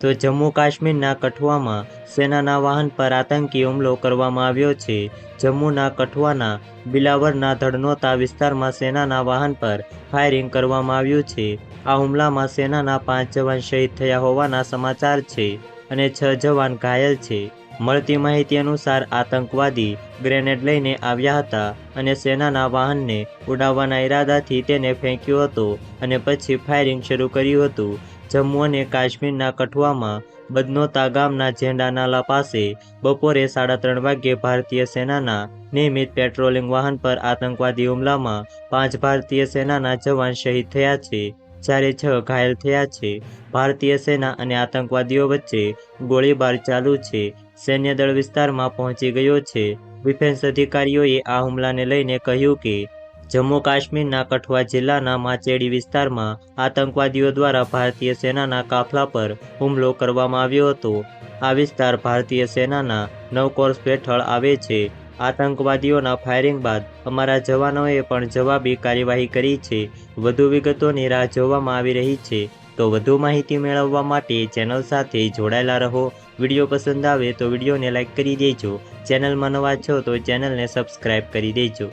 તો જમ્મુ કાશ્મીરના કઠુઆમાં સેનાના વાહન પર આતંકી હુમલો કરવામાં આવ્યો છે. જમ્મુના કઠુઆના બિલાવરના ધડનોતા વિસ્તારમાં સેનાના વાહન પર ફાયરિંગ કરવામાં આવ્યું છે. આ હુમલામાં સેનાના પાંચ જવાન શહીદ થયા હોવાના સમાચાર છે અને છ જવાન ઘાયલ છે. મળતી માહિતી અનુસાર આતંકવાદી ગ્રેનેડ લઈને આવ્યા હતા અને સેનાના વાહનને ઉડાવવાના ઈરાદાથી તેને ફેંક્યો હતો અને પછી ફાયરિંગ શરૂ કર્યું હતું. જમ્મુ અને કાશ્મીરના કઠુઆમાં બદનોતા ગામના ઝેંડા નાલા પાસે બપોરે સાડા ત્રણ વાગ્યે ભારતીય સેનાના નિયમિત પેટ્રોલિંગ વાહન પર આતંકવાદી હુમલામાં પાંચ ભારતીય સેનાના જવાન શહીદ થયા છે, જ્યારે છ ઘાયલ થયા છે. ભારતીય સેના અને આતંકવાદીઓ વચ્ચે ગોળીબાર ચાલુ છે. સૈન્ય દળ વિસ્તારમાં પહોંચી ગયો છે. ડિફેન્સ અધિકારીઓએ આ હુમલાને લઈને કહ્યું કે જમ્મુ કાશ્મીરના કઠુઆ જિલ્લાના માચેડી વિસ્તારમાં આતંકવાદીઓ દ્વારા ભારતીય સેનાના કાફલા પર હુમલો કરવામાં આવ્યો હતો. આ વિસ્તાર ભારતીય સેનાના નવ કોર્સ હેઠળ આવે છે. આતંકવાદીઓના ફાયરિંગ બાદ અમારા જવાનોએ પણ જવાબી કાર્યવાહી કરી છે. વધુ વિગતોની રાહ જોવામાં આવી રહી છે. તો વધુ માહિતી મેળવવા માટે ચેનલ સાથે જોડાયેલા રહો. વીડિયો પસંદ આવે તો વિડીયોને લાઇક કરી દેજો. ચેનલમાં નવા છો તો ચેનલને સબસ્ક્રાઇબ કરી દેજો.